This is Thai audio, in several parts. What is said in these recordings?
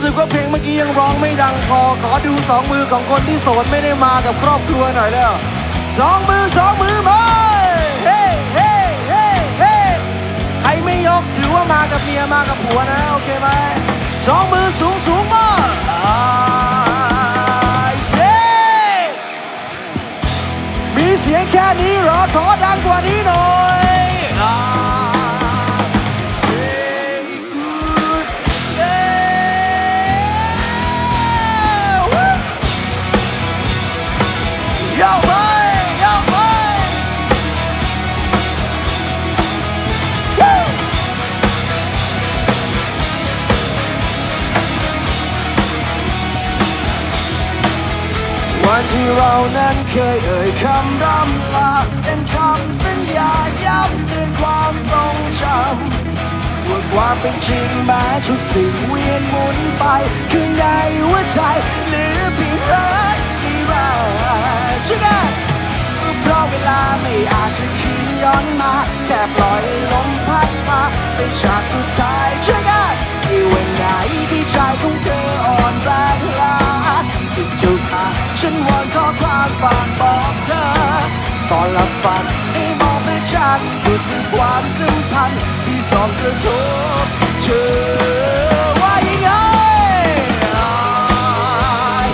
รู้สึกว่าเพลงเมื่อกี้ยังร้องไม่ดังพอขอดูสองมือของคนที่โสดไม่ได้มากับครอบครัวหน่อยแล้วสองมือสองมือมาเฮ้เฮ้เฮ้เฮ้ใครไม่ยกถือว่ามากับเมียมากับผัวนะโอเคไหมสองมือสูงสูงมาอ่าเช่มีเสียงแค่นี้เหรอขอดังกว่านี้หน่อย ที่เรานั้นเคยเอ่ยคำร่ำลา เป็นคำสัญญาย้ำเตือนความทรงจำว่าความเป็นจริงแม้ทุกสิ่งเวียนหมุนไปคือในหัวใจหลือเพียงรักนิรันดร์ช่วยกันเพราะเวลาไม่อาจจะคืนย้อนมา แค่ปล่อยลมพัดมาไปฉากสุดท้ายช่วยกันในวันไหนที่ใจของเธออ่อนแรงล้าจุดจุดมาฉันวอนขอควา ฝากบอกเธอ ตอนหลับฝันให้มองไปฉันดูที่ความสัมพันธ์ที่สองกระทบเธอว่ายังไง I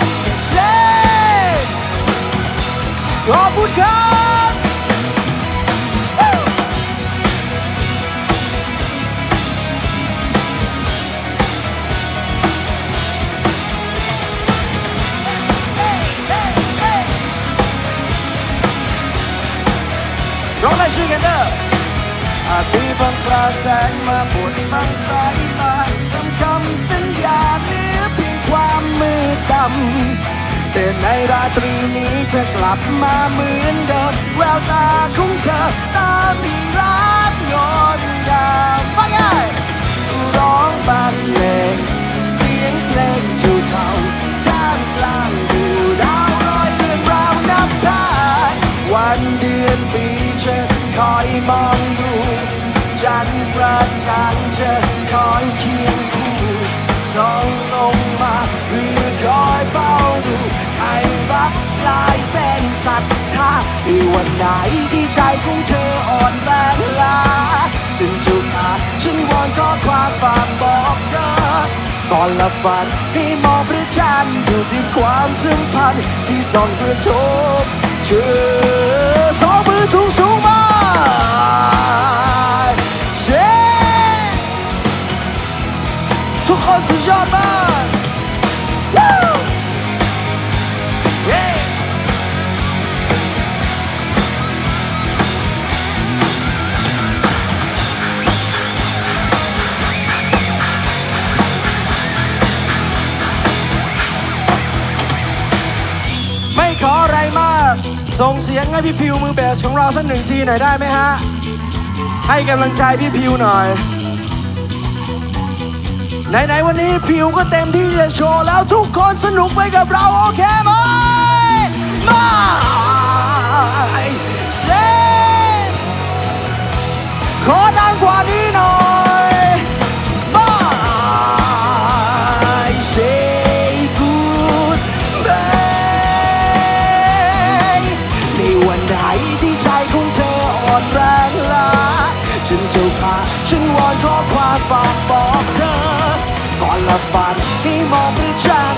say ขอบคุณครับ อาจมีบางปราแสงมาบดบังสายตาทำคำสัญญาเหลือเพียงความมืดดำแต่ในราตรีนี้จะกลับมาเหมือนเดิมแววตาของเธอตามีรักงดงามฟังไงร้องบรรเลงเสียงเพลงจูเทาท่ามกลางดูดาวลอยเรื่องราวนับได้วันเดือนปี คอยมองดูจันทร์ประจันทร์จะคอยเคียงคู่ส่องลงมาเพื่อคอยเฝ้าดูให้รักกลายเป็นศรัทธาในวันไหนที่ใจของเธออ่อนแรงลาจนจุกอาฉันวอนขอความฝากบอกเธอก่อนลับฝันให้มองพระจันทร์อยู่ที่ความสัมพันธ์ที่ส่องกระทบเธอ ขออะไรมาก ส่งเสียงให้พี่พิวมือเบสของเราสักหนึ่งทีหน่อยได้ไหมฮะ ให้กำลังใจพี่พิวหน่อย ไหนๆวันนี้พิวก็เต็มที่จะโชว์แล้วทุกคนสนุกไปกับเราโอเคไหมมาเซขอดังกว่า ฉันจะพาฉันวอนขอความฝากบอกเธอ ก่อนหลับฝันให้มองไปะจัน